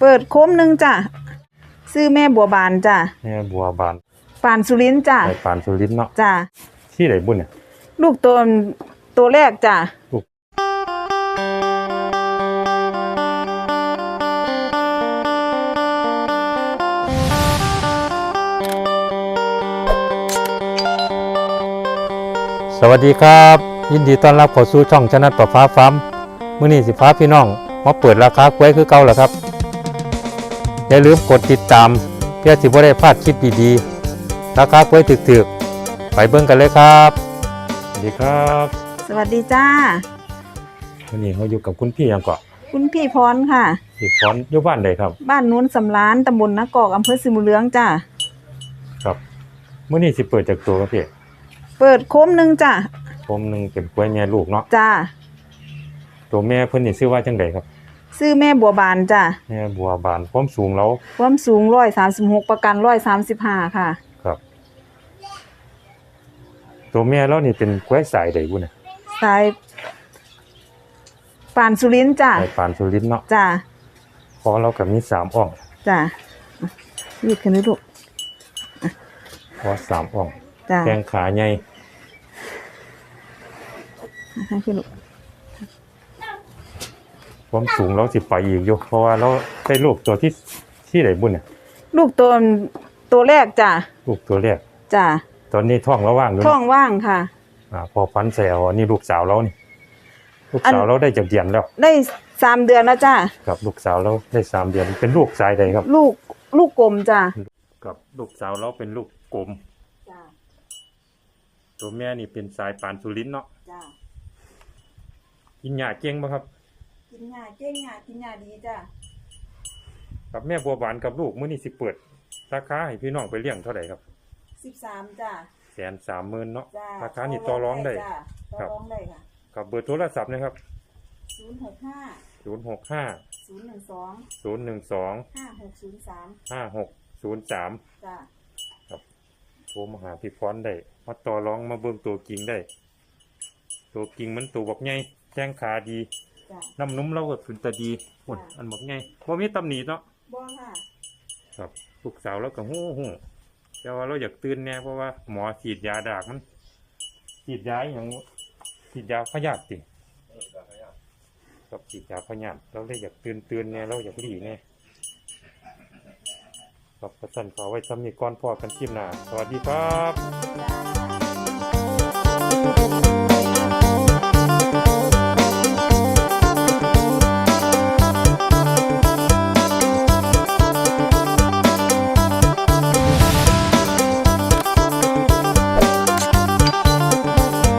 เปิดโค้มหนึ่งจ้ะซื้อแม่บัวบานจ้ะแม่บัวบานปานสุรินทร์จ้ะไปปานสุรินทร์เนาะจ้ะที่ไหนบุญเนี่ยลูกตัวตัวแรกจ้ะสวัสดีครับ ยินดีต้อนรับเข้าสู่ช่องชนะต่อฟ้าฟ้าร์มมื้อนี้สิฟ้าพี่น้องมาเปิดราคากล้วยคือเก่าแล้วครับ อย่าลืมกดติดตาม เพื่อสิบ่ได้พลาดคลิปดีๆราคากล้วยถึกๆ ไปเบิ่งกันเลยครับสวัสดีครับสวัสดีจ้า วันนี้เราอยู่กับคุณพี่ยังเกาะคุณพี่พรค่ะ พี่ฟอนอยู่บ้านใดครับ บ้านนู้นสำล้านตำบลนกอกอำเภอสิมุเลืองจ้ะครับมื้อนี้สิเปิดจากตัวครับพี่เปิดโค้มหนึ่งจ้ะผมหนึงเป็นกล้วยแม่ลูกเนาะจ้าตัวแม่เพิ่นนี่ชื่อว่าจังไดครับ ซื้อแม่บัวบานจ้ะแม่บัวบานความสูงแล้วความสูงร้อยสามสิบหกประกันร้อยสามสิบห้าค่ะ ครับ ตัวแม่แล้วนี่เป็นกล้วยสายใดบุเนี่ยสายปานสุรินทร์จ้ะสายปานสุรินทร์เนาะจ้ะพอเรากับมีสามอ่องจ้ะยืดขึ้นด้วยลูกพอสามอ่องจ้ะแข้งขาใหญ่ให้ขึ้นลูก ความสูงเราสิไปอีกอยู่เพราะว่าเราได้ลูกตัวที่ที่ไหนบุญเนี่ยลูกตัวตัวแรกจ้ะลูกตัวแรกจ้ะตอนนี้ท้องเราว่างอยู่ท้อนะงว่างค่ะอ่าพอพันแซวนี่ลูกสาวเรานี่ลูกอันสาวเราได้จากเดือนแล้ว ได้สามเดือนแล้วจ้ะกับลูกสาวเราได้สามเดือนเป็นลูกสายใดครับ ลูกลูกกลมจ้ะกับลูกสาวเราเป็นลูกกลมจ้ะตัวแม่นี่เป็นสายปานสุรินทร์เนาะจ้ะกินหญ้าเก่งปะครับ กินยาเก่งยากินยาดีจ้ะกับแม่บัวบานกับลูกมื้อนี้สิเปิดราคาให้พี่น้องไปเลี้ยงเท่าไหร่ครับสิบสามจ้ะแสนสามหมื่นเนาะจ้ะราคานี่ต่อรองได้ จ้ะต่อครับรองได้ค่ะกับเบอร์โทรศัพท์นะครับศูนย์หกห้าศูนย์หกห้าศูนย์หนึ่งสองศูนย์หนึ่งสองห้าหกศูนย์สามห้าหกศูนย์สาม จ้ะโทรมาหาพี่ฟอนได้มาต่อรองมาเบิ่งตัวจริงได้ ตัวจริงมันตัวบักใหญ่แข้งขาดี จ้ะ น้ำนุ่มเราก็ขึ้นตาดีหุ่นค่ะอันบักใหญ่บ่มีตำหนิเนาะบ่ค่ะครับลูกสาวเราก็ฮู้ฮู้แต่ว่าเราอยากตื่นแน่เพราะว่าหมอฉีดยาดากมันฉีดยาอหย่างฉีดยาพยาธิติกับฉีดยาพยาธิเราเลยอยากตื่นตื่นแน่เราอยากรีแน่ครับประสันขอไว้ทำนี่ก่อนพอกันคลิปหน้าสวัสดีครับ จ้ะ